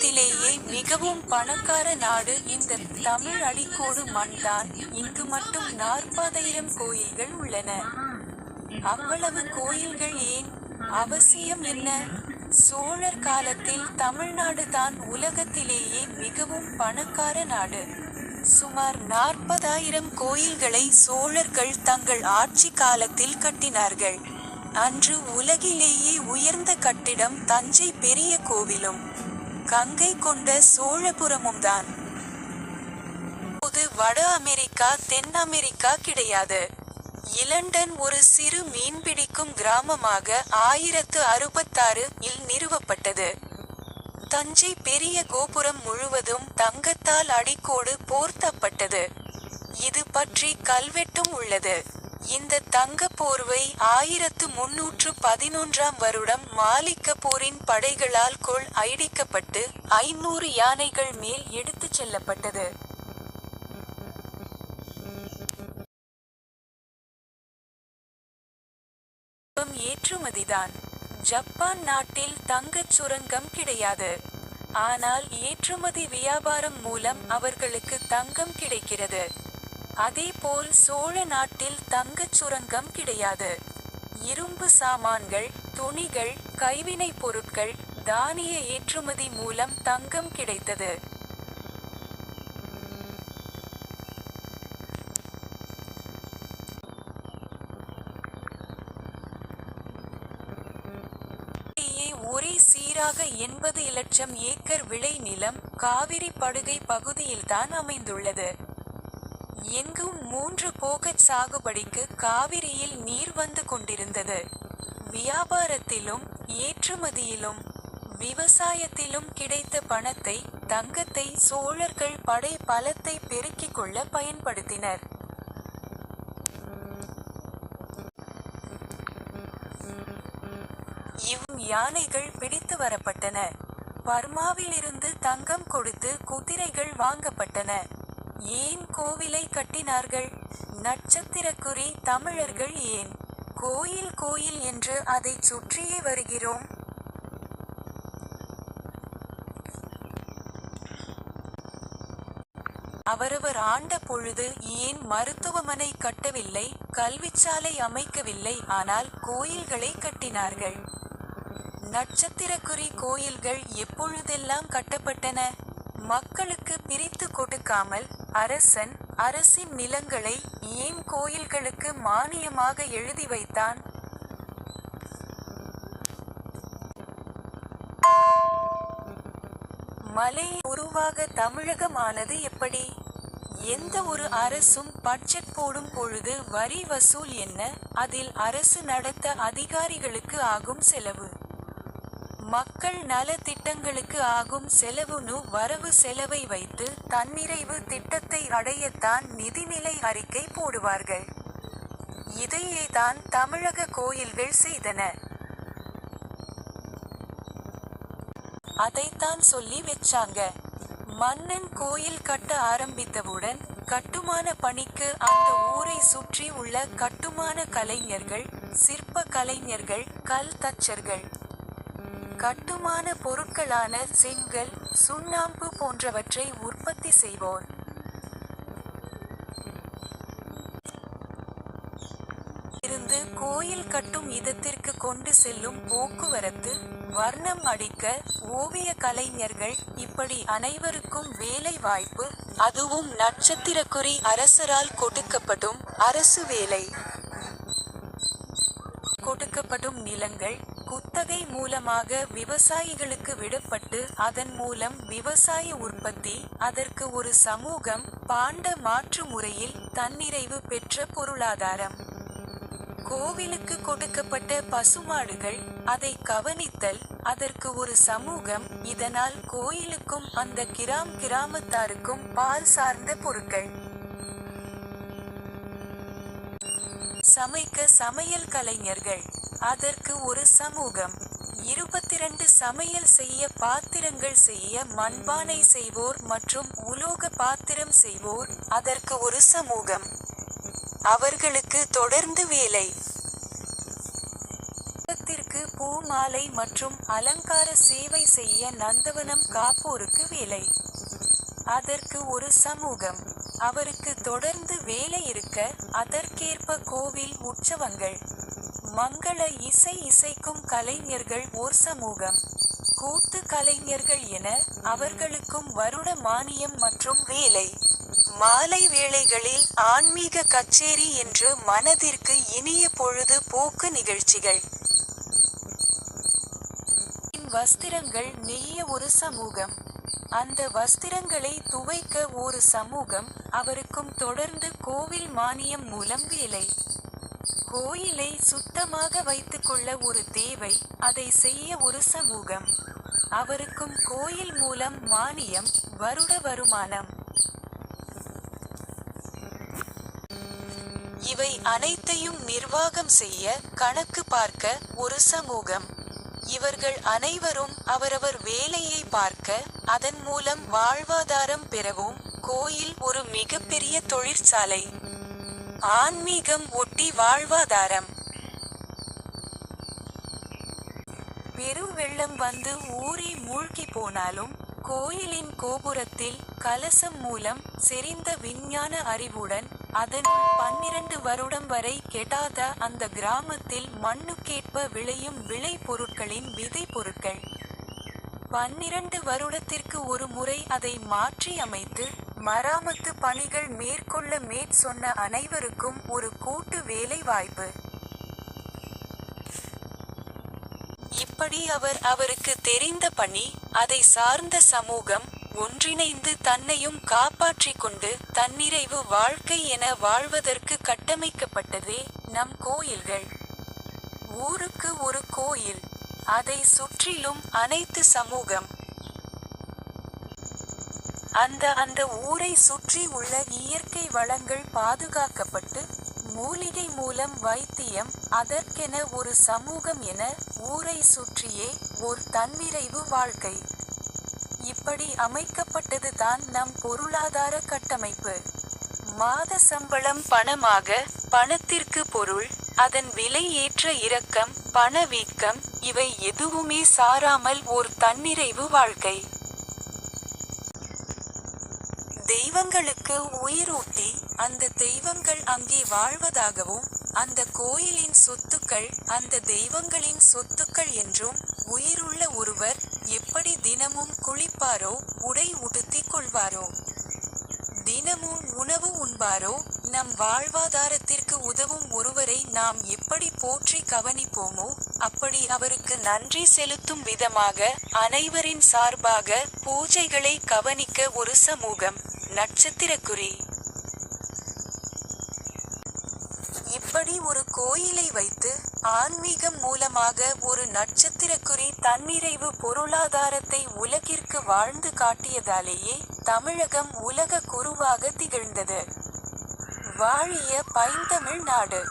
உலகத்திலேயே மிகவும் பணக்கார நாடு இந்த தமிழ் அடிக்கோடு மண்தான். இங்கு மட்டும் நாற்பதாயிரம் கோயில்கள் உள்ளன. அவ்வளவு கோயில்கள் ஏன்? அவசியம் என்ன? சோழர் காலத்தில் தமிழ்நாடு தான் உலகத்திலேயே மிகவும் பணக்கார நாடு. சுமார் நாற்பதாயிரம் கோயில்களை சோழர்கள் தங்கள் ஆட்சி காலத்தில் கட்டினார்கள். அன்று உலகிலேயே உயர்ந்த கட்டிடம் தஞ்சை பெரிய கோவிலும். கங்கை கொண்ட சோழபுரமும் தான். இப்போது வட அமெரிக்கா தென் அமெரிக்கா கிடையாது. இலண்டன் ஒரு சிறு மீன்பிடிக்கும் கிராமமாக ஆயிரத்து அறுபத்தாறு இல் நிறுவப்பட்டது. தஞ்சை பெரிய கோபுரம் முழுவதும் தங்கத்தால் அடிக்கோடு போர்த்தப்பட்டது. இது பற்றி கல்வெட்டும் உள்ளது. இந்த தங்க போர்வை ஆயிரத்து முன்னூற்று பதினொன்றாம் வருடம் மாலிக்க போரின் படைகளால் கொள் ஐடிக்கப்பட்டு ஐநூறு யானைகள் மேல் எடுத்துச் செல்லப்பட்டது. ஏற்றுமதிதான். ஜப்பான் நாட்டில் தங்கச் சுரங்கம் கிடையாது. ஆனால் ஏற்றுமதி வியாபாரம் மூலம் அவர்களுக்கு தங்கம் கிடைக்கிறது. அதேபோல் சோழ நாட்டில் தங்கச் சுரங்கம் கிடையாது. இரும்பு சாமான்கள் துணிகள் கைவினைப் பொருட்கள் தானிய ஏற்றுமதி மூலம் தங்கம் கிடைத்தது. ஒரே சீராக எண்பது இலட்சம் ஏக்கர் விளை நிலம் காவிரி படுகை பகுதியில்தான் அமைந்துள்ளது. எங்கும் மூன்று போகச் சாகுபடிக்கு காவிரியில் நீர் வந்து கொண்டிருந்தது. வியாபாரத்திலும் ஏற்றுமதியிலும் விவசாயத்திலும் கிடைத்த பணத்தை தங்கத்தை சோழர்கள் படை பலத்தை பெருக்கிக் கொள்ள பயன்படுத்தினர். இவ் யானைகள் பிடித்து வரப்பட்டன. பர்மாவிலிருந்து தங்கம் கொடுத்து குதிரைகள் வாங்கப்பட்டன. ஏன் கோவிலை கட்டினார்கள்? நட்சத்திரக்குறி தமிழர்கள் ஏன்? கோயில் கோயில் என்று அதைச் சுற்றியே வருகிறோம். அவரவர் ஆண்ட பொழுது ஏன் மருத்துவமனை கட்டவில்லை கல்விச்சாலை அமைக்கவில்லை ஆனால் கோயில்களை கட்டினார்கள்? நட்சத்திரக்குறி கோயில்கள் எப்பொழுதெல்லாம் கட்டப்பட்டன? மக்களுக்கு பிரித்து கொடுக்காமல் அரசன் அரசின் நிலங்களை ஏன் கோயில்களுக்கு மானியமாக எழுதி வைத்தான்? மலை உருவாக தமிழகமானது எப்படி? எந்த ஒரு அரசும் பட்ஜெட் போடும் பொழுது வரி வசூல் என்ன? அதில் அரசு நடத்த அதிகாரிகளுக்கு ஆகும் செலவு. மக்கள் நல திட்டங்களுக்கு ஆகும் செலவுனு வரவு செலவை வைத்து தன்னிறைவு திட்டத்தை அடையத்தான் நிதிநிலை அறிக்கை போடுவார்கள். இதையே தான் தமிழக கோயில்கள் செய்தன. அதைத்தான் சொல்லி வச்சாங்க. மன்னன் கோயில் கட்ட ஆரம்பித்தவுடன் கட்டுமான பணிக்கு அந்த ஊரை சுற்றி உள்ள கட்டுமான கலைஞர்கள் சிற்ப கலைஞர்கள் கல் தச்சர்கள் கட்டுமான பொருட்களான செங்கல் சுண்ணாம்பு போன்றவற்றை உற்பத்தி செய்வோர் இருந்து கோயில் கட்டும் இதத்திற்கு கொண்டு செல்லும் போக்குவரத்து வர்ணம் அடிக்க ஓவிய கலைஞர்கள் இப்படி அனைவருக்கும் வேலை வாய்ப்பு அதுவும் நட்சத்திரக்குறி அரசரால் கொடுக்கப்படும் அரசு வேலை. கொடுக்கப்படும் நிலங்கள் குத்தகை மூலமாக விவசாயிகளுக்கு விடப்பட்டு அதன் மூலம் விவசாய உற்பத்தி அதற்கு ஒரு சமூகம் பாண்ட மாற்று முறையில் தன்னிறைவு பெற்ற பொருளாதாரம். கோவிலுக்கு கொடுக்கப்பட்ட பசுமாடுகள் அதை கவனித்தல் அதற்கு ஒரு சமூகம் இதனால் கோயிலுக்கும் அந்த கிராம் கிராமத்தாருக்கும் பால் சார்ந்த பொருட்கள். சமைக்க சமையல் கலைஞர்கள். அதற்கு ஒரு சமூகம். இருபத்திரண்டு சமையல் செய்ய பாத்திரங்கள் செய்ய மண்பானை செய்வோர் மற்றும் உலோக பாத்திரம் செய்வோர் அதற்கு ஒரு சமூகம். அவர்களுக்கு தொடர்ந்து வேலை. பூ மாலை மற்றும் அலங்கார சேவை செய்ய நந்தவனம் காப்போருக்கு வேலை. அதற்கு ஒரு சமூகம். அவருக்கு தொடர்ந்து வேலை இருக்க அதற்கேற்ப கோவில் உற்சவங்கள். மங்கள இசை இசைக்கும் கலைஞர்கள் ஓர் சமூகம். கூத்து கலைஞர்கள் என அவர்களுக்கும் வருட மானியம் மற்றும் வேலை. மாலை வேளைகளில் ஆன்மீக கச்சேரி என்று மனதிற்கு இனிய பொழுது போக்கு நிகழ்ச்சிகள். வஸ்திரங்கள் நெய்ய ஒரு சமூகம். அந்த வஸ்திரங்களை துவைக்க ஒரு சமூகம் அவருக்கும் தொடர்ந்து கோவில் மானியம் மூலம் வேலை. கோயிலை சுத்தமாக வைத்துக்கொள்ள ஒரு தேவை அதை செய்ய ஒரு சமூகம். அவருக்கும் கோயில் மூலம் மானியம் வருட வருமானம். இவை அனைத்தையும் நிர்வாகம் செய்ய கணக்கு பார்க்க ஒரு சமூகம். இவர்கள் அனைவரும் அவரவர் வேலையை பார்க்க அதன் மூலம் வாழ்வாதாரம் பெறவும் கோயில் ஒரு மிகப்பெரிய தொழிற்சாலை. ஆன்மீகம் ஒட்டி வாழ்வாதாரம். பெரு வெள்ளம் வந்து ஊறி மூழ்கி போனாலும் கோயிலின் கோபுரத்தில் கலசம் மூலம் செறிந்த விஞ்ஞான அறிவுடன் அதன் பன்னிரண்டு வருடம் வரை கெடாத அந்த கிராமத்தில் மண்ணுக்கேற்ப விளையும் விளை பொருட்களின் விதை பொருட்கள். பன்னிரண்டு வருடத்திற்கு ஒரு முறை அதை மாற்றி அமைத்து மராமத்து பணிகள் மேற்கொள்ள மேற் சொன்ன அனைவருக்கும் ஒரு கூட்டு வேலை வாய்ப்பு இப்படி அவர் அவருக்கு தெரிந்த பணி அதை சார்ந்த சமூகம் ஒன்றிணைந்து தன்னையும் காப்பாற்றிக் கொண்டு தன்னிறைவு வாழ்க்கை என வாழ்வதற்கு கட்டமைக்கப்பட்டதே நம் கோயில்கள். ஊருக்கு ஒரு கோயில் அதை சுற்றிலும் அனைத்து சமூகம் அந்த அந்த ஊரை சுற்றி உள்ள இயற்கை வளங்கள் பாதுகாக்கப்பட்டு மூலிகை மூலம் வைத்தியம் அதற்கென ஒரு சமூகம் என ஊரை சுற்றியே ஓர் தன்னிறைவு வாழ்க்கை. இப்படி அமைக்கப்பட்டது தான் நம் பொருளாதார கட்டமைப்பு. மாத சம்பளம் பணமாக பணத்திற்கு பொருள் அதன் விலை ஏற்ற இறக்கம் பணவீக்கம் இவை எதுவுமே சாராமல் ஓர் தன்னிறைவு வாழ்க்கை. தெய்வங்களுக்கு உயிரூட்டி அந்த தெய்வங்கள் அங்கே வாழ்வதாகவும் அந்த கோயிலின் சொத்துக்கள் அந்த தெய்வங்களின் சொத்துக்கள் என்றும் உயிருள்ள ஒருவர் எப்படி தினமும் குளிப்பாரோ உடை உடுத்திக் கொள்வாரோ? தினமும் உணவு உண்பாரோ? நம் வாழ்வாதாரத்திற்கு உதவும் ஒருவரை நாம் எப்படி போற்றி கவனிப்போமோ அப்படி அவருக்கு நன்றி செலுத்தும் விதமாக அனைவரின் சார்பாக பூஜைகளை கவனிக்க ஒரு சமூகம். நட்சத்திரக்குறி. இப்படி ஒரு கோயிலை வைத்து ஆன்மீகம் மூலமாக ஒரு நட்சத்திரக்குறி தன்னிறைவு பொருளாதாரத்தை உலகிற்கு வாழ்ந்து காட்டியதாலேயே தமிழகம் உலக குருவாக திகழ்ந்தது. வாழிய பைந்தமிழ் நாடு.